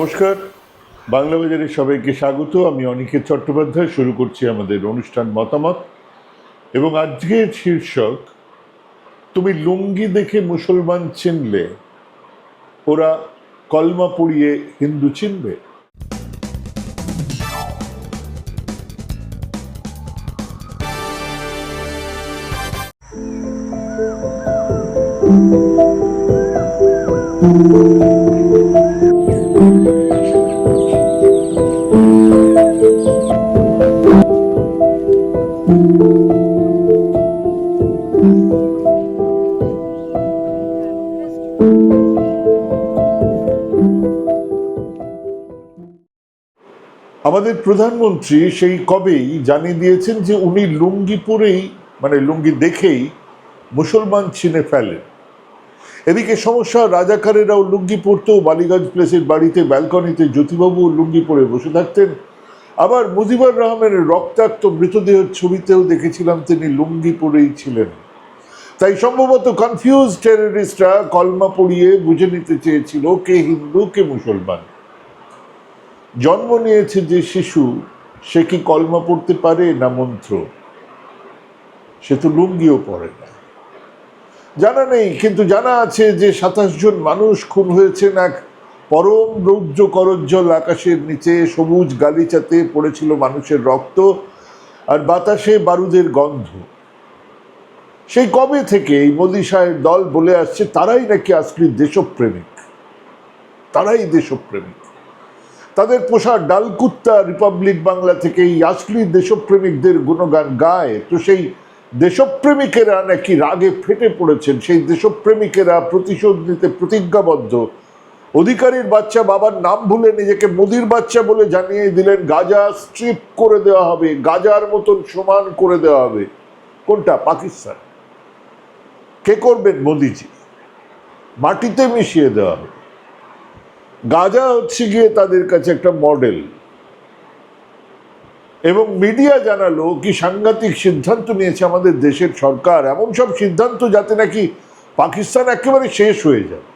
নমস্কার। বাংলা বাজারে সবাইকে স্বাগত। আমি অনিকেত চট্টোপাধ্যায়। শুরু করছি আমাদের অনুষ্ঠান মতামত। এবং আজকের শীর্ষক, তুমি লুঙ্গি দেখে মুসলমান চিনলে, ওরা কলমা পড়িয়ে হিন্দু চিনবে। আমাদের প্রধানমন্ত্রী সেই কবেই জানিয়ে দিয়েছেন যে উনি লুঙ্গি পরেই মানে লুঙ্গি দেখেই মুসলমান চিনে ফেলেন। এদিকে সমস্যা, রাজাকারেরাও লুঙ্গি পরতেও বালিগঞ্জ প্লেসের বাড়িতে ব্যালকনিতে জ্যোতিবাবু লুঙ্গি পরে বসে থাকতেন। আবার মুজিবুর রহমানের রক্তাক্ত মৃতদেহের ছবিতেও দেখেছিলাম তিনি লুঙ্গি পরেই ছিলেন। তাই সম্ভবত কনফিউজ টেররিস্টরা কলমা পড়িয়ে বুঝে নিতে চেয়েছিল, কে হিন্দু, কে মুসলমান। জন্ম নিয়েছে যে শিশু, সে কি কলমা পড়তে পারে না মন্ত্র? সে তো লুঙ্গিও পড়ে না। জানা নেই, কিন্তু জানা আছে যে সাতাশ জন মানুষ খুন হয়েছেন এক পরম রৌদ্র করজ্জল আকাশের নিচে, সবুজ গালিচাতে পড়েছিল মানুষের রক্ত আর বাতাসে বারুদের গন্ধ। সেই কবে থেকে এই মোদী সাহেব দল বলে আসছে, তারাই নাকি আসলি দেশপ্রেমিক? তারাই দেশপ্রেমিক। তাদের পোষা ডালকুত্তা রিপাবলিক বাংলা থেকে এই আসলি দেশপ্রেমিকদের গুণগান গায়। তো সেই দেশপ্রেমিকেরা নাকি রাগে ফেটে পড়েছেন, সেই দেশপ্রেমিকেরা প্রতিশোধ নিতে প্রতিজ্ঞাবদ্ধ। অধিকারীর বাচ্চা বাবার নাম ভুলে নিজেকে মোদির বাচ্চা বলে জানিয়ে দিলেন, গাজা স্ট্রিপ করে দেওয়া হবে, গাজার মতন সমান করে দেওয়া হবে। কোনটা? পাকিস্তান। কে করবেন মোদিজি? মাটিতে মিশিয়ে দেওয়া হবে। গাজা হচ্ছে গিয়ে তাদের কাছে একটা মডেল। এবং মিডিয়া জানালো কি সাংঘাতিক সিদ্ধান্ত নিয়েছে আমাদের দেশের সরকার। এমন সব সিদ্ধান্ত যাতে নাকি পাকিস্তান একেবারে শেষ হয়ে যায়।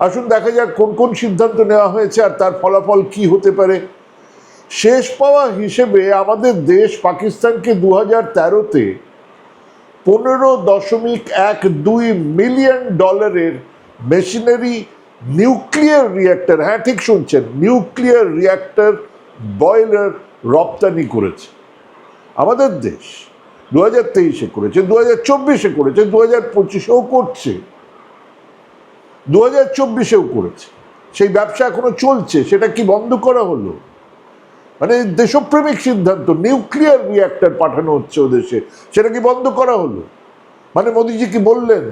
আসুন দেখা যাক কোন কোন সিদ্ধান্ত নেওয়া হয়েছে আর তার ফলাফল কি হতে পারে। শেষ পাওয়া হিসেবে আমাদের দেশ পাকিস্তানকে দু হাজার তেরোতে পনেরো দশমিক এক দুই মিলিয়ন ডলারের মেশিনারি নিউক্লিয়ার রিয়াক্টর হ্যাঁ ঠিক শুনছেন, নিউক্লিয়ার রিয়াক্টর বয়লার রপ্তানি করেছে। আমাদের দেশ দু হাজার তেইশে করেছে দু হাজার চব্বিশে করেছে দু হাজার পঁচিশেও করছে। দু হাজার চব্বিশেও করেছে। সেই ব্যবসা এখনও চলছে, সেটা কি বন্ধ করা হলো? মানে দেশপ্রেমিক সিদ্ধান্ত, নিউক্লিয়ার রিয়াক্টর পাঠানো হচ্ছে ও দেশে সেটা কি বন্ধ করা হলো? মানে মোদিজি কি বললেন?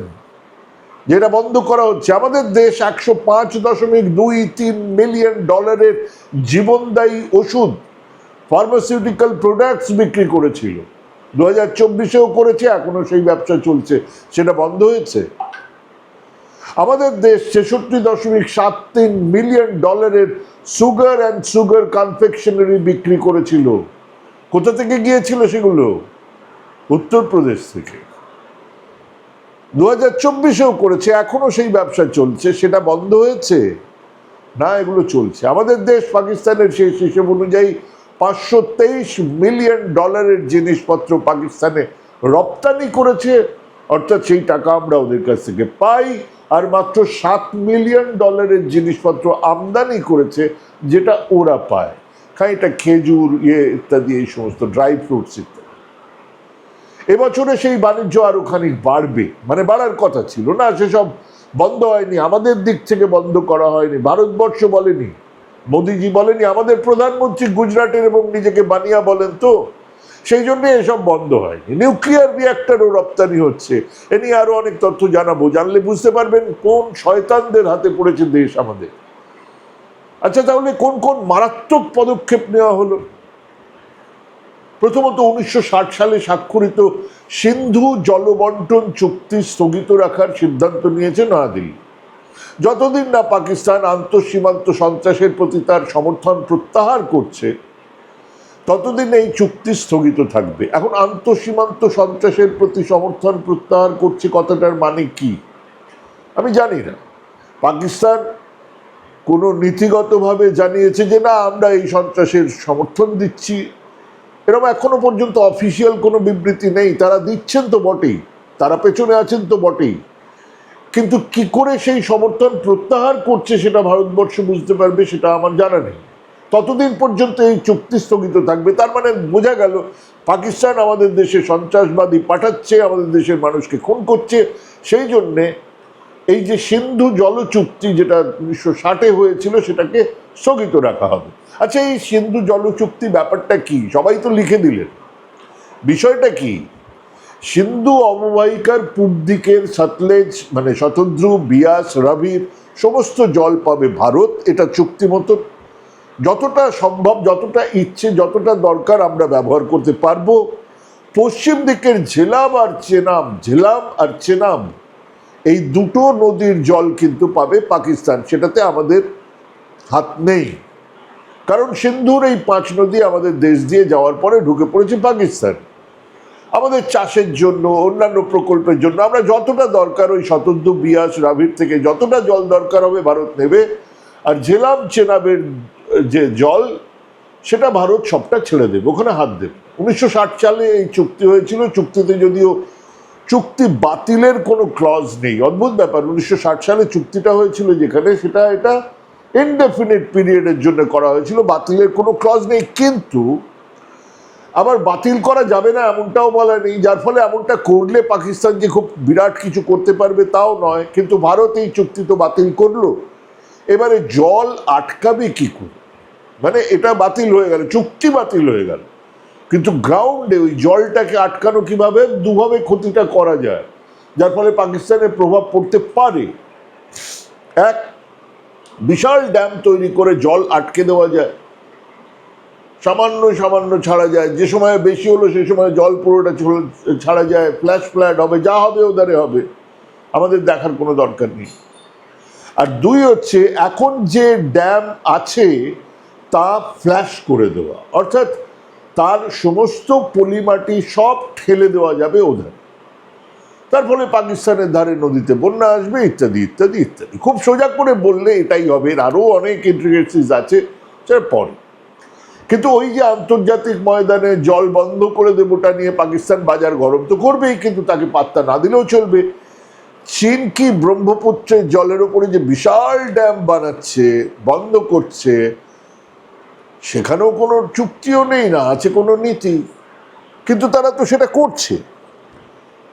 যেটা বন্ধ করা হচ্ছে। আমাদের দেশ একশো পাঁচ দশমিক দুই তিন মিলিয়ন ডলারের জীবনদায়ী ওষুধ ফার্মাসিউটিক্যাল প্রোডাক্টস বিক্রি করেছিল। দু হাজার চব্বিশেও করেছে, এখনও সেই ব্যবসা চলছে। সেটা বন্ধ হয়েছে। আমাদের দেশ ছেষট্টি দশমিক সাত তিন মিলিয়ন ডলারের সুগার অ্যান্ড সুগার কনফেকশনারি বিক্রি করেছিল। কোথা থেকে গিয়েছিল সেগুলো? উত্তরপ্রদেশ থেকে। দু হাজার চব্বিশেও করেছে এখনও সেই ব্যবসা চলছে, সেটা বন্ধ হয়েছে? না, এগুলো চলছে। আমাদের দেশ পাকিস্তানের শেষ হিসেব অনুযায়ী পাঁচশো তেইশ মিলিয়ন ডলারের জিনিসপত্র পাকিস্তানে রপ্তানি করেছে, অর্থাৎ সেই টাকা আমরা ওদের কাছ থেকে পাই, আর মাত্র সাত মিলিয়ন ডলারের জিনিসপত্র আমদানি করেছে, যেটা ওরা পায়। খানিকটা খেজুর ইয়ে ইত্যাদি, এই সমস্ত ড্রাই ফ্রুটস ইত্যাদি। এবছরে সেই বাণিজ্য আরও খানিক বাড়বে। মানে বাড়ার কথা ছিল না, সেসব বন্ধ হয়নি। আমাদের দিক থেকে বন্ধ করা হয়নি। ভারতবর্ষ বলেনি, মোদিজি বলেনি, আমাদের প্রধানমন্ত্রী গুজরাটের এবং নিজেকে বানিয়া বলেন তো, সেই জন্য এসব বন্ধ হয়নি। নিউক্লিয়ার রিয়াক্টরও রপ্তানি হচ্ছে। এ নিয়ে আরও অনেক তথ্য জানাব। জানলে বুঝতে পারবেন কোন শয়তানদের হাতে পড়েছে দেশ আমাদের। আচ্ছা তাহলে কোন কোন মারাত্মক পদক্ষেপ নেওয়া হলো? প্রথমত উনিশশো ষাট সালে স্বাক্ষরিত সিন্ধু জলবন্টন চুক্তি স্থগিত রাখার সিদ্ধান্ত নিয়েছে নয়াদিল্লি। যতদিন না পাকিস্তান আন্তঃসীমান্ত সন্ত্রাসের প্রতি তার সমর্থন প্রত্যাহার করছে, ততদিন এই চুক্তি স্থগিত থাকবে। এখন আন্তঃসীমান্ত সন্ত্রাসের প্রতি সমর্থন প্রত্যাহার করছে কথাটার মানে কি? আমি জানি না। পাকিস্তান কোনো নীতিগতভাবে জানিয়েছে যে, না, আমরা এই সন্ত্রাসের সমর্থন দিচ্ছি। এরকম এখনও পর্যন্ত অফিসিয়াল কোনো বিবৃতি নেই। তারা দিচ্ছেন তো বটেই। তারা পেছনে আছেন তো বটেই। কিন্তু কি করে সেই সমর্থন প্রত্যাহার করছে সেটা ভারতবর্ষ বুঝতে পারবে, সেটা আমার জানা নেই। ততদিন পর্যন্ত এই চুক্তি স্থগিত থাকবে। তার মানে বোঝা গেল, পাকিস্তান আমাদের দেশে সন্ত্রাসবাদী পাঠাচ্ছে, আমাদের দেশের মানুষকে খুন করছে। সেই জন্যে এই যে সিন্ধু জল চুক্তি যেটা উনিশশো ষাটে হয়েছিল, সেটাকে স্থগিত রাখা হবে। আচ্ছা এই সিন্ধু জল চুক্তি ব্যাপারটা কি? সবাই তো লিখে দিলেন। বিষয়টা কি? সিন্ধু অববাহিকার পূব দিকের সতলেজ মানে শতদ্রু বিয়াস, রাবির সমস্ত জল পাবে ভারত, এটা চুক্তি মতো। যতটা সম্ভব, যতটা ইচ্ছে, যতটা দরকার আমরা ব্যবহার করতে পারব। পশ্চিম দিকের ঝেলাম আর চেনাম, ঝেলাম আর চেনাম, এই দুটো নদীর জল কিন্তু পাবে পাকিস্তান। সেটাতে আমাদের হাত নেই। কারণ সিন্ধুর এই পাঁচ নদী আমাদের দেশ দিয়ে যাওয়ার পরে ঢুকে পড়েছে পাকিস্তান। আমাদের চাষের জন্য, অন্যান্য প্রকল্পের জন্য আমরা যতটা দরকার ওই শতদ্দু বিয়াস, রাভির থেকে যতটা জল দরকার হবে ভারত নেবে। আর ঝেলাম চেনাবের যে জল, সেটা ভারত সবটা ছেড়ে দেবে, ওখানে হাত দেবে। উনিশশো ষাট সালে এই চুক্তি হয়েছিল, চুক্তিতে যদিও চুক্তি বাতিলের কোনো ক্লজ নেই। অদ্ভুত ব্যাপার, উনিশশো ষাট সালে চুক্তিটা হয়েছিল যেখানে সেটা, এটা ইনডেফিনিট পিরিয়ডের জন্য করা হয়েছিল, বাতিলের কোনো ক্লজ নেই, কিন্তু আবার বাতিল করা যাবে না এমনটাও বলা নেই, যার ফলে এমনটা করলে পাকিস্তান যে খুব বিরাট কিছু করতে পারবে তাও নয়, কিন্তু ভারত এই চুক্তি তো বাতিল করল। এবারে জল আটকাবে কি করে? মানে এটা বাতিল হয়ে গেল, চুক্তি বাতিল হয়ে গেল। কিন্তু গ্রাউন্ডে ওই জলটাকে আটকানো কীভাবে? দুভাবে ক্ষতিটা করা যায়, যার ফলে পাকিস্তানের প্রভাব পড়তে পারে। এক বিশাল ড্যাম তৈরি করে জল আটকে দেওয়া যায়। সামান্য সামান্য ছাড়া যায়। যে সময় বেশি হলো সেই সময় জল পুরোটা ছাড়া যায়। ফ্ল্যাশ ফ্ল্যাট হবে, যা হবে ওদারে হবে। আমাদের দেখার কোনো দরকার নেই। আর দুই হচ্ছে, এখন যে ড্যাম আছে, তা ফ্ল্যাশ করে দেওয়া। অর্থাৎ তার সমস্ত পলিমাটি সব ঠেলে দেওয়া যাবে ওধারে। তার ফলে পাকিস্তানের ধারে নদীতে বন্যা আসবে, ইত্যাদি ইত্যাদি ইত্যাদি। খুব সোজা করে বললে এটাই হবে। এর আরও অনেক ইন্ট্রিগেটসিস আছে, সেটা পরে। কিন্তু ওই যে আন্তর্জাতিক ময়দানে জল বন্ধ করে দেবোটা নিয়ে পাকিস্তান বাজার গরম তো করবেই, কিন্তু তাকে পাত্তা না দিলেও চলবে। চীন কি ব্রহ্মপুত্রের জলের ওপরে যে বিশাল ড্যাম বানাচ্ছে, বন্ধ করছে, সেখানেও কোনো চুক্তিও নেই না, আছে কোনো নীতি। কিন্তু তারা তো সেটা করছে।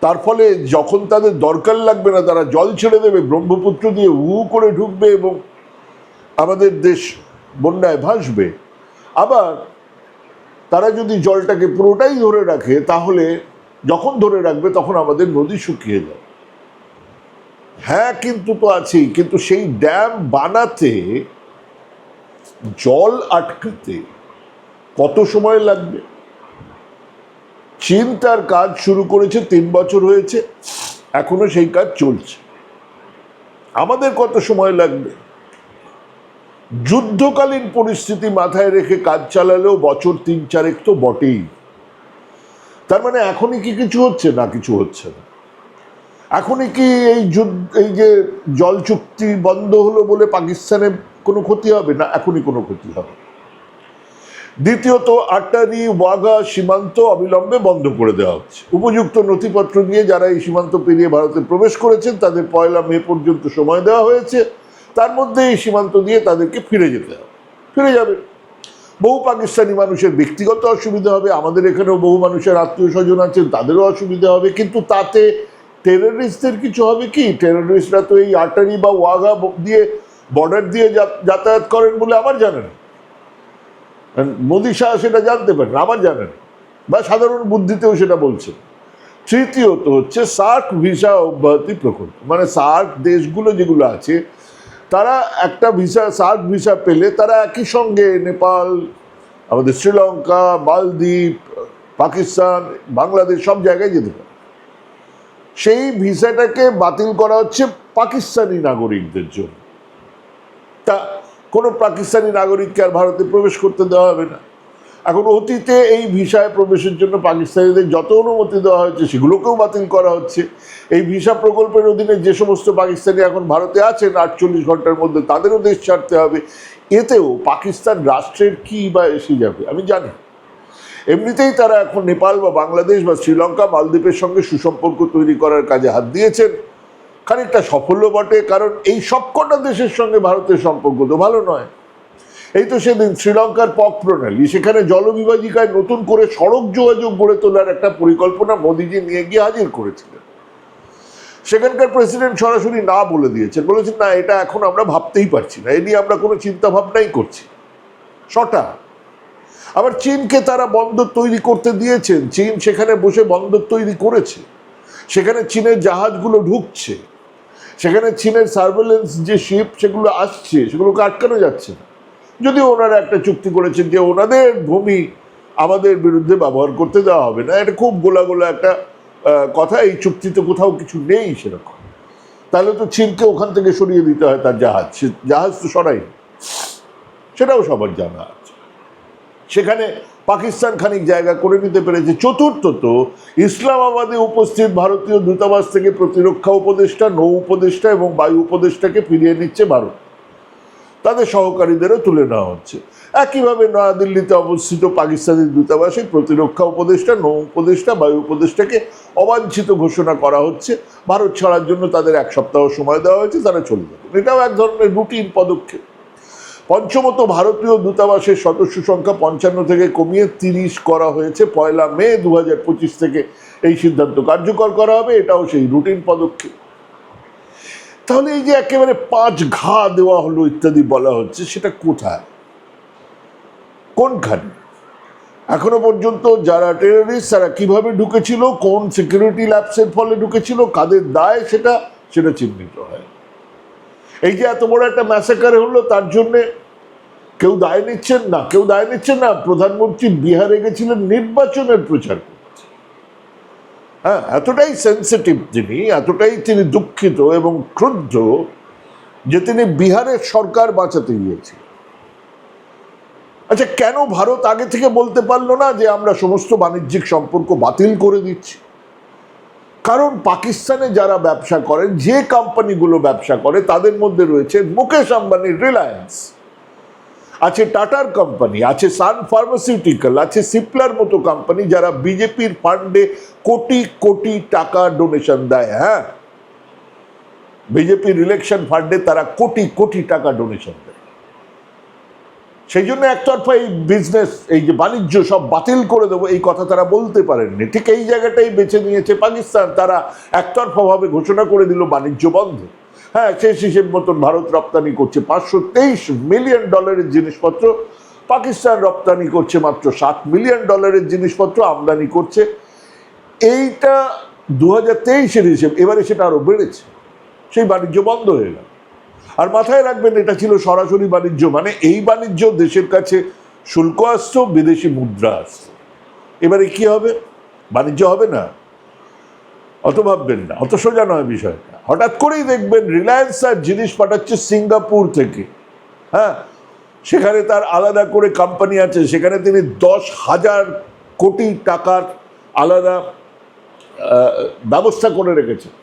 তার ফলে যখন তাদের দরকার লাগবে না, তারা জল ছেড়ে দেবে, ব্রহ্মপুত্র দিয়ে হু করে ঢুকবে এবং আমাদের দেশ বন্যায় ভাসবে। আবার তারা যদি জলটাকে পুরোটাই ধরে রাখে, তাহলে যখন ধরে রাখবে, তখন আমাদের নদী শুকিয়ে যায় হ্যাঁ কিন্তু তো আছেই, কিন্তু সেই ড্যাম বানাতে, জল আটকাতে কত সময় লাগবে? চীন তার কাজ শুরু করেছে, তিন বছর হয়েছে। এখনও সেই কাজ চলছে। আমাদের কত সময় লাগবে? যুদ্ধকালীন পরিস্থিতি মাথায় রেখে কাজ চালালেও বছর তিন চারেক তো বটেই। তার মানে এখনই কি কিছু হচ্ছে? না, কিছু হচ্ছে না। এখনই কি এই যুদ্ধ, এই যে জল চুক্তি বন্ধ হলো বলে পাকিস্তানের কোনো ক্ষতি হবে? না, এখনই কোনো ক্ষতি হবে। দ্বিতীয়ত আটারি ওয়াগা সীমান্ত অবিলম্বে বন্ধ করে দেওয়া হচ্ছে। উপযুক্ত নথিপত্র নিয়ে যারা এই সীমান্ত পেরিয়ে ভারতে প্রবেশ করেছেন, তাদের পয়লা মে পর্যন্ত সময় দেওয়া হয়েছে। তার মধ্যে এই সীমান্ত দিয়ে তাদেরকে ফিরে যেতে হবে। ফিরে যাবে। বহু পাকিস্তানি মানুষের ব্যক্তিগত অসুবিধা হবে, আমাদের এখানেও বহু মানুষের আত্মীয় স্বজন আছেন, তাদেরও অসুবিধা হবে। কিন্তু তাতে টেররিস্টদের কিছু হবে কি? টেররিস্টরা তো এই আটারি বা ওয়াগা দিয়ে বর্ডার দিয়ে যাতায়াত করেন বলে আমার জানা নেই মোদি শাহ সেটা জানতে পারেন, আমার জানেন বা সাধারণ বুদ্ধিতেও সেটা বলছেন তৃতীয়ত হচ্ছে, সার্ক ভিসা অব্যাহতি প্রকল্প। মানে সার্ক দেশগুলো যেগুলো আছে, তারা একটা ভিসা, সার্ক ভিসা পেলে তারা একই সঙ্গে নেপাল, আমাদের শ্রীলঙ্কা, মালদ্বীপ, পাকিস্তান, বাংলাদেশ সব জায়গায় যেতে পারে। সেই ভিসাটাকে বাতিল করা হচ্ছে পাকিস্তানি নাগরিকদের জন্য। কোনো পাকিস্তানি নাগরিককে আর ভারতে প্রবেশ করতে দেওয়া হবে না। এখন অতীতে এই ভিসায় প্রবেশের জন্য পাকিস্তানিদের যত অনুমতি দেওয়া হয়েছে, সেগুলোকেও বাতিল করা হচ্ছে। এই ভিসা প্রকল্পের অধীনে যে সমস্ত পাকিস্তানি এখন ভারতে আছেন, আটচল্লিশ ঘণ্টার মধ্যে তাদেরও দেশ ছাড়তে হবে। এতেও পাকিস্তান রাষ্ট্রের কি বা এসে যাবে, আমি জানি এমনিতেই তারা এখন নেপাল বা বাংলাদেশ বা শ্রীলঙ্কা, মালদ্বীপের সঙ্গে সুসম্পর্ক তৈরি করার কাজে হাত দিয়েছেন। খানিকটা সাফল্য বটে, কারণ এই সবকটা দেশের সঙ্গে ভারতের সম্পর্ক তো ভালো নয়। এই তো সেদিন শ্রীলঙ্কার পথ প্রণালী, সেখানে জলবিভাজিকায় নতুন করে সড়ক যোগাযোগ গড়ে তোলার একটা পরিকল্পনা মোদীজি নিয়ে গিয়ে হাজির করেছিলেন। সেখানকার প্রেসিডেন্ট সরাসরি না বলে দিয়েছেন, বলেছেন, না, এটা এখন আমরা ভাবতেই পারছি না, এ নিয়ে আমরা কোনো চিন্তা ভাবনাই করছি ছটা। আবার চীনকে তারা বন্দর তৈরি করতে দিয়েছেন, চীন সেখানে বসে বন্দর তৈরি করেছে, সেখানে চীনের জাহাজগুলো ঢুকছে। সেখানে চীনের সার্ভেলেন্স যে শিপ সেগুলো আসছে, সেগুলোকে আটকানো যাচ্ছে না। যদিও ওনারা একটা চুক্তি করেছেন যে ওনাদের ভূমি আমাদের বিরুদ্ধে ব্যবহার করতে দেওয়া হবে না। এটা খুব গোলা গোলা একটা কথা, এই চুক্তিতে কোথাও কিছু নেই সেরকম। তাহলে তো চীনকে ওখান থেকে সরিয়ে দিতে হয় তার জাহাজ। জাহাজ তো সরাই সেটাও সবার জানা। সেখানে পাকিস্তান খানিক জায়গা করে নিতে পেরেছে। চতুর্থত, ইসলামাবাদে উপস্থিত ভারতীয় দূতাবাস থেকে প্রতিরক্ষা উপদেষ্টা, নৌ উপদেষ্টা এবং বায়ু উপদেষ্টাকে ফিরিয়ে নিচ্ছে ভারত। তাদের সহকারীদেরও তুলে নেওয়া হচ্ছে। একইভাবে নয়াদিল্লিতে অবস্থিত পাকিস্তানের দূতাবাসে প্রতিরক্ষা উপদেষ্টা, নৌ উপদেষ্টা, বায়ু উপদেষ্টাকে অবাঞ্ছিত ঘোষণা করা হচ্ছে। ভারত ছাড়ার জন্য তাদের এক সপ্তাহ সময় দেওয়া হয়েছে, তারা চলে যাবে। এটাও এক ধরনের রুটিন পদক্ষেপ। পঞ্চমত ভারতীয় দূতাবাসের সদস্য সংখ্যা পঞ্চান্ন থেকে কমিয়ে তিরিশ করা হয়েছে। পয়লা মে দু হাজার পঁচিশ থেকে এই সিদ্ধান্ত কার্যকর করা হবে, এটাও সেই রুটিন পদক্ষেপ। তাহলে এই যে একেবারে পাঁচ ঘা দেওয়া হলো ইত্যাদি বলা হচ্ছে, সেটা কোথায়? কোনখানে? এখনও পর্যন্ত যারা টেররিস্ট তারা কীভাবে ঢুকেছিল, কোন সিকিউরিটি ল্যাপসের ফলে ঢুকেছিল, কাদের দায় সেটা সেটা চিহ্নিত হয় এই যে এত বড় একটা ম্যাসাকার হলো, তার জন্যে কেউ দায় নিচ্ছেন না, কেউ দায় নিচ্ছেন না। প্রধানমন্ত্রী বিহারে গেছিলেন নির্বাচনের প্রচার হ্যাঁ এতটাই সেন্সিটিভ তিনি, এতটাই তিনি দুঃখিত এবং ক্রুদ্ধ যে তিনি বিহারের সরকার বাঁচাতে গিয়েছিলেন আচ্ছা কেন ভারত আগে থেকে বলতে পারল না যে আমরা সমস্ত বাণিজ্যিক সম্পর্ক বাতিল করে দিচ্ছি? কারণ পাকিস্তানে যারা ব্যবসা করেন, যে কোম্পানিগুলো ব্যবসা করে, তাদের মধ্যে রয়েছে মুকেশ আম্বানির রিলায়েন্স আছে টাটার কোম্পানি, আছে সান ফার্মাসিউটিক্যাল, আছে সিপলার মতো কোম্পানি যারা বিজেপির ফান্ডে কোটি কোটি টাকা ডোনেশন দেয় হ্যাঁ? বিজেপির ইলেকশন ফান্ডে তারা কোটি কোটি টাকা ডোনেশন দেয়। সেই জন্য একতরফা এই বিজনেস এই যে বাণিজ্য সব বাতিল করে দেবো, এই কথা তারা বলতে পারেননি। ঠিক এই জায়গাটাই বেছে নিয়েছে পাকিস্তান। তারা একতরফাভাবে ঘোষণা করে দিল বাণিজ্য বন্ধ। হ্যাঁ শেষ হিসেব মতন ভারত রপ্তানি করছে পাঁচশো তেইশ মিলিয়ন ডলারের জিনিসপত্র। পাকিস্তান রপ্তানি করছে মাত্র সাত মিলিয়ন ডলারের জিনিসপত্র, আমদানি করছে। এইটা দু হাজার তেইশের হিসেব, এবারে সেটা আরও বেড়েছে। সেই বাণিজ্য বন্ধ হয়ে গেল। আর মাথায় রাখবেন, এটা ছিল সরাসরি বাণিজ্য মানে এই বাণিজ্য দেশের কাছে শুল্ক আসতো বিদেশি মুদ্রা আসতো এবারে কি হবে? বাণিজ্য হবে না? অত ভাববেন না, অত সোজা নয় বিষয়টা। হঠাৎ করেই দেখবেন রিলায়েন্স আর জিনিস পাঠাচ্ছে সিঙ্গাপুর থেকে। হ্যাঁ সেখানে তার আলাদা করে কোম্পানি আছে, সেখানে তিনি দশ হাজার কোটি টাকার আলাদা ব্যবস্থা করে রেখেছেন।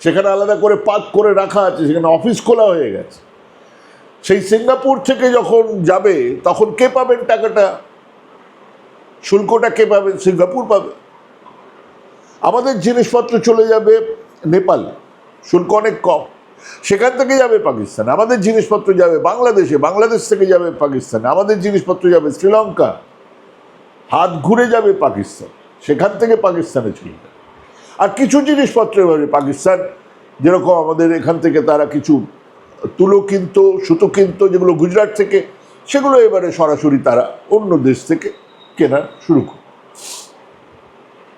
সেখানে আলাদা করে পার্ক করে রাখা আছে, সেখানে অফিস খোলা হয়ে গেছে। সেই সিঙ্গাপুর থেকে যখন যাবে, তখন কে পাবেন টাকাটা? শুল্কটা কে পাবেন? সিঙ্গাপুর পাবে। আমাদের জিনিসপত্র চলে যাবে নেপাল, শুল্ক অনেক কম। সেখান থেকে যাবে পাকিস্তান, আমাদের জিনিসপত্র যাবে বাংলাদেশে, বাংলাদেশ থেকে যাবে পাকিস্তান, আমাদের জিনিসপত্র যাবে শ্রীলঙ্কা। হাত ঘুরে যাবে পাকিস্তান, সেখান থেকে পাকিস্তানে চলে যাবে। আর কিছু জিনিসপত্র এবারে পাকিস্তান, যেরকম আমাদের এখান থেকে তারা কিছু তুলো কিনতো, সুতো কিনতো, যেগুলো গুজরাট থেকে, সেগুলো এবারে সরাসরি তারা অন্য দেশ থেকে কেনা শুরু করে,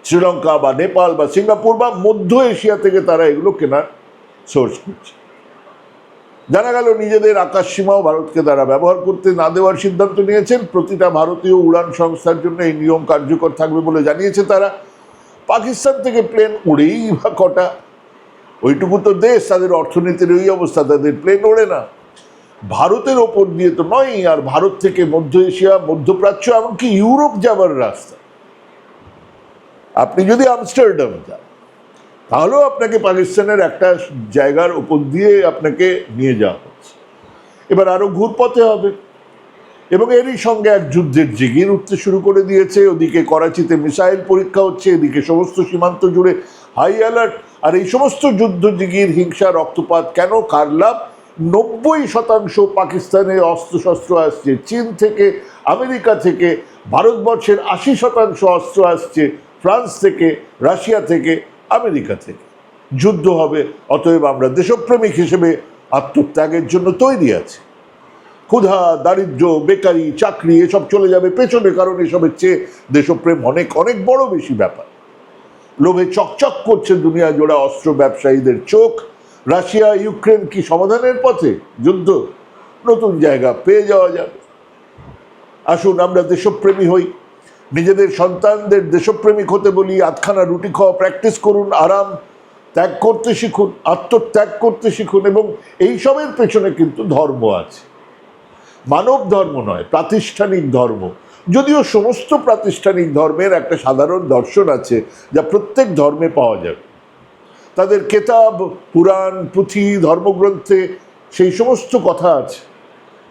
শ্রীলঙ্কা বা নেপাল বা সিঙ্গাপুর বা মধ্য এশিয়া থেকে তারা এগুলো কেনার সোর্স করছে। জানা গেল নিজেদের আকাশ সীমাও ভারতকে তারা ব্যবহার করতে না দেওয়ার সিদ্ধান্ত নিয়েছেন। প্রতিটা ভারতীয় উড়ান সংস্থার জন্য এই নিয়ম কার্যকর থাকবে বলে জানিয়েছে তারা। পাকিস্তান থেকে প্লেন উড়েই বা কটা। ওইটুকু তো দেশ, তাদের অর্থনীতির ওই অবস্থা, তাদের প্লেন ওড়ে না। ভারতের ওপর দিয়ে তো নয় আর ভারত থেকে মধ্য এশিয়া, মধ্যপ্রাচ্য, এমনকি ইউরোপ যাবার রাস্তা। আপনি যদি আমস্টারডাম যান, তাহলেও আপনাকে পাকিস্তানের একটা জায়গার ওপর দিয়ে আপনাকে নিয়ে যাওয়া হচ্ছে। এবার আরও ঘুরপথে হবে। এবং এরই সঙ্গে এক যুদ্ধের জিগির উঠতে শুরু করে দিয়েছে। ওদিকে করাচিতে মিসাইল পরীক্ষা হচ্ছে, এদিকে সমস্ত সীমান্ত জুড়ে হাই অ্যালার্ট আর এই সমস্ত যুদ্ধ জিগির হিংসা, রক্তপাত কেন কার লাভ নব্বই শতাংশ পাকিস্তানে অস্ত্রশস্ত্র আসছে। চীন থেকে, আমেরিকা থেকে, ভারতবর্ষের আশি শতাংশ অস্ত্র আসছে। ফ্রান্স থেকে, রাশিয়া থেকে, আমেরিকা থেকে। যুদ্ধ হবে, অতএব আমরা দেশপ্রেমিক হিসেবে আত্মত্যাগের জন্য তৈরি আছি। ক্ষুধা, দারিদ্র্য, বেকারি, চাকরি, এসব চলে যাবে। পেছনে কারণ এসবের চেয়ে দেশপ্রেম অনেক অনেক বড় বেশি ব্যাপার। লোভে চকচক করছে দুনিয়া জোড়া অস্ত্র ব্যবসায়ীদের চোখ। রাশিয়া, ইউক্রেন কি সমাধানের পথে? যুদ্ধ, নতুন জায়গা পেয়ে যাওয়া যাবে। আসুন, আমরা দেশপ্রেমী হই। নিজেদের সন্তানদের দেশপ্রেমিক হতে বলি, আধখানা রুটি খাওয়া প্র্যাকটিস করুন, আরাম ত্যাগ করতে শিখুন, আত্মত্যাগ করতে শিখুন, এবং এইসবের পেছনে কিন্তু ধর্ম আছে। মানব ধর্ম নয়, প্রাতিষ্ঠানিক ধর্ম। যদিও সমস্ত প্রাতিষ্ঠানিক ধর্মের একটা সাধারণ দর্শন আছে যা প্রত্যেক ধর্মে পাওয়া যাবে তাদের কেতাব, পুরাণ, পুঁথি, ধর্মগ্রন্থে সেই সমস্ত কথা আছে।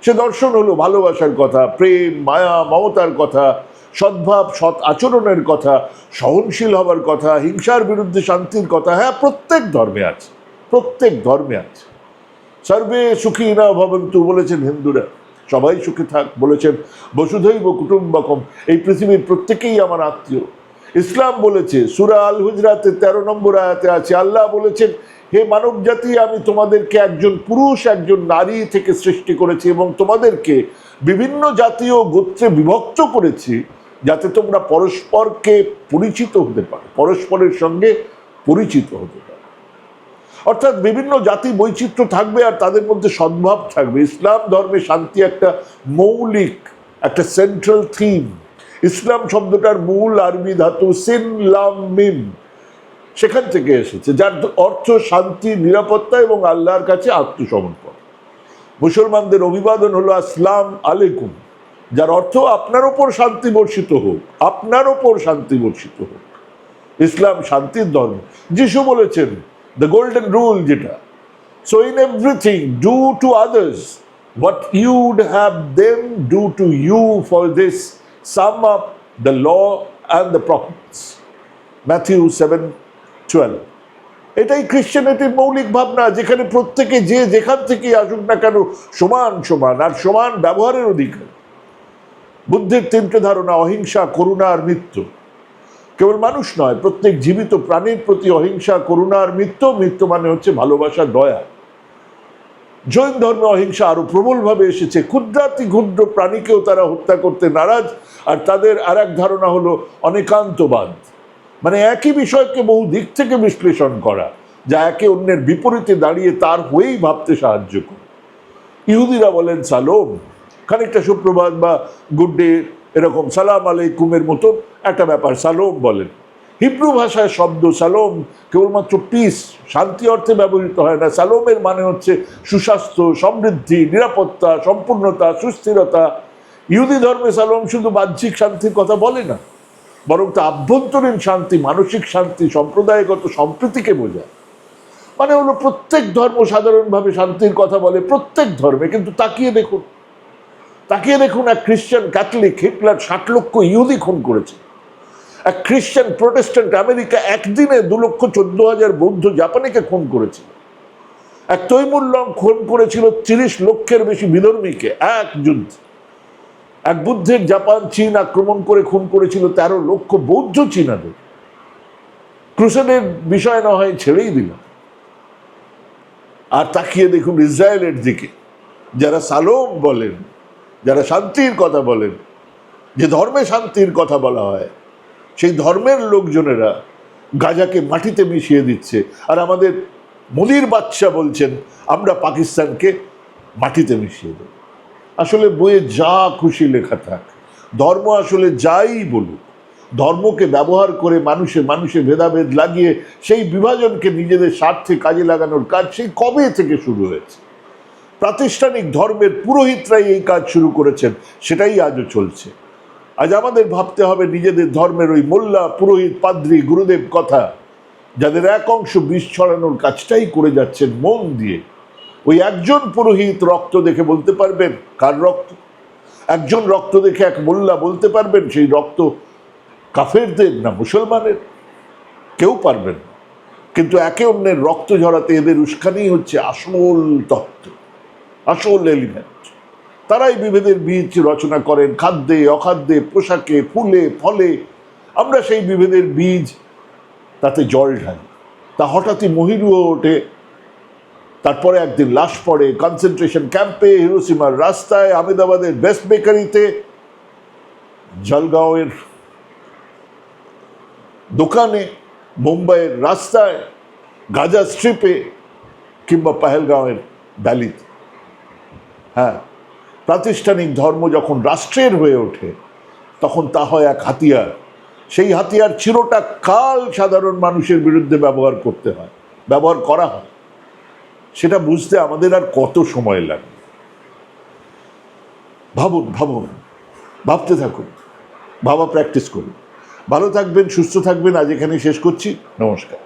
সে দর্শন হলো ভালোবাসার কথা, প্রেম, মায়া, মমতার কথা, সদ্ভাব, সৎ আচরণের কথা, সহনশীল হবার কথা, হিংসার বিরুদ্ধে শান্তির কথা হ্যাঁ প্রত্যেক ধর্মে আছে, প্রত্যেক ধর্মে আছে। সর্বে সুখী না ভবন্তু বলেছেন হিন্দুরা। সবাই সুখে থাক, বলেছেন, বসুধৈব কুটুম্বকম, এই পৃথিবীর প্রত্যেকেই আমার আত্মীয়। ইসলাম বলেছে, সুরা আল হুজরাতে তেরো নম্বর আয়াতে আছে, আল্লাহ বলেছেন, হে মানব জাতি, আমি তোমাদেরকে একজন পুরুষ, একজন নারী থেকে সৃষ্টি করেছি এবং তোমাদেরকে বিভিন্ন জাতীয় গোত্রে বিভক্ত করেছি, যাতে তোমরা পরস্পরকে পরিচিত হতে পারো, পরস্পরের সঙ্গে পরিচিত হতে পারো। অর্থাৎ বিভিন্ন জাতি বৈচিত্র্য থাকবে আর তাদের মধ্যে সদ্ভাব থাকবে। ইসলাম ধর্মে শান্তি একটা মৌলিক, একটা সেন্ট্রাল থিম ইসলাম শব্দটার মূল আরবি ধাতু সিন লাম মিম। সেখান থেকে এসেছে, যার অর্থ শান্তি, নিরাপত্তা এবং আল্লাহর কাছে আত্মসমর্পণ। মুসলমানদের অভিবাদন হলো আসসালাম আলাইকুম, যার অর্থ আপনার ওপর শান্তি বর্ষিত হোক, আপনার ওপর শান্তি বর্ষিত হোক। ইসলাম শান্তির ধর্ম। যিশু বলেছেন দ্য গোল্ডেন রুল যেটা so in everything do to others what you'd have them do to you for this sums up the law and the prophets Matthew seven twelve এটাই খ্রিশ্চানিটির মৌলিক ভাবনা। যেখানে প্রত্যেকে যে যেখান থেকে আসুক না কেন, সমান সমান আর সমান ব্যবহারের অধিকার। বুদ্ধির তিনটে ধারণা, অহিংসা, করুণা আর মৃত্যু। কেবল মানুষ নয়, প্রত্যেক জীবিত প্রাণীর প্রতি অহিংসা, করুণা আর মৃত্যু মৃত্যু মানে হচ্ছে ভালোবাসা, দয়া। জৈন ধর্মে অহিংসা আরও প্রবলভাবে এসেছে। ক্ষুদ্রাতি ক্ষুদ্র প্রাণীকেও তারা হত্যা করতে নারাজ, আর তাদের আর এক ধারণা হলো অনেকান্তবাদ। মানে একই বিষয়কে বহু দিক থেকে বিশ্লেষণ করা, যা একে অন্যের বিপরীতে দাঁড়িয়ে তার হয়েই ভাবতে সাহায্য করে। ইহুদিরা বলেন, সালোম, খানিকটা সুপ্রভাত বা গুড ডে এরকম সালাম আলাইকুমের মতো একটা ব্যাপার, সালোম বলেন। হিব্রু ভাষায় শব্দ সালোম কেবলমাত্র পিস শান্তি অর্থে ব্যবহৃত হয় না। সালোমের মানে হচ্ছে সুস্বাস্থ্য, সমৃদ্ধি, নিরাপত্তা, সম্পূর্ণতা, সুস্থিরতা। ইহুদি ধর্মে সালোম শুধু বাহ্যিক শান্তির কথা বলে না, বরং তা আভ্যন্তরীণ শান্তি, মানসিক শান্তি, সম্প্রদায়গত সম্প্রীতিকে বোঝায়। মানে হলো প্রত্যেক ধর্ম সাধারণভাবে শান্তির কথা বলে প্রত্যেক ধর্মে, কিন্তু তাকিয়ে দেখুন তাকিয়ে দেখুন এক খ্রিস্টান ক্যাথলিক হিটলার ষাট লক্ষ ইহুদি খুন করেছে। এক খ্রিস্টান প্রোটেস্ট্যান্ট আমেরিকা একদিনে দু লক্ষ চোদ্দ হাজার বৌদ্ধ জাপানিকে খুন করেছিল এক তৈমুল তৈমুল্লং খুন করেছিল তিরিশ লক্ষের বেশি বিধর্মীকে, এক যুদ্ধ। এক বুদ্ধের জাপান চীন আক্রমণ করে খুন করেছিল তেরো লক্ষ বৌদ্ধ চীনাদের। ক্রুসেডের বিষয় না হয় ছেড়েই দিলাম। আর তাকিয়ে দেখুন ইসরায়েলের দিকে, যারা সালোম বলেন যারা শান্তির কথা বলেন, যে ধর্মে শান্তির কথা বলা হয়, সেই ধর্মের লোকজনেরা গাজাকে মাটিতে মিশিয়ে দিচ্ছে। আর আমাদের মোদির বাচ্চা বলছেন, আমরা পাকিস্তানকে মাটিতে মিশিয়ে দেব। আসলে বইয়ে যা খুশি লেখা থাক, ধর্ম আসলে যাই বলুক, ধর্মকে ব্যবহার করে মানুষে মানুষে ভেদাভেদ লাগিয়ে সেই বিভাজনকে নিজেদের স্বার্থে কাজে লাগানোর কাজ সেই কবে থেকে শুরু হয়েছে? প্রাতিষ্ঠানিক ধর্মের পুরোহিতরাই এই কাজ শুরু করেছেন, সেটাই আজও চলছে। আজ আমাদের ভাবতে হবে নিজেদের ধর্মের ওই মোল্লা, পুরোহিত, পাদ্রী, গুরুদেব কথা, যাদের এক অংশ বিষ ছড়ানোর কাজটাই করে যাচ্ছেন মন দিয়ে। ওই একজন পুরোহিত রক্ত দেখে বলতে পারবেন, কার রক্ত? একজন রক্ত দেখে এক মোল্লা বলতে পারবেন, সেই রক্ত কাফেরদের না মুসলমানের? কেউ পারবেন কিন্তু একে অন্যের রক্ত ঝরাতে এদের উস্কানি হচ্ছে আসল তত্ত্ব। আসল এলিমেন্ট তারাই বিভেদের বীজ রচনা করেন খাদ্যে, অখাদ্যে, পোশাকে, ফুলে, ফলে। আমরা সেই বিভেদের বীজ, তাতে জল ঢালি। তা হঠাৎই মহিরুও ওঠে। তারপরে একদিন লাশ পড়ে কনসেন্ট্রেশন ক্যাম্পে হিরোসীমার রাস্তায়, আহমেদাবাদের বেস্ট বেকারিতে জলগাঁওয়ের দোকানে, মুম্বাইয়ের রাস্তায়, গাজা স্ট্রিপে কিংবা পাহেলগাঁওয়ের ভ্যালিতে হ্যাঁ প্রাতিষ্ঠানিক ধর্ম যখন রাষ্ট্রের হয়ে ওঠে, তখন তা হয় এক হাতিয়ার। সেই হাতিয়ার চিরটা কাল সাধারণ মানুষের বিরুদ্ধে ব্যবহার করতে হয়, ব্যবহার করা হয়। সেটা বুঝতে আমাদের আর কত সময় লাগে। ভাবুন ভাবুন, ভাবতে থাকুন, ভাবা প্র্যাকটিস করুন। ভালো থাকবেন, সুস্থ থাকবেন, আজ এখানে শেষ করছি। নমস্কার।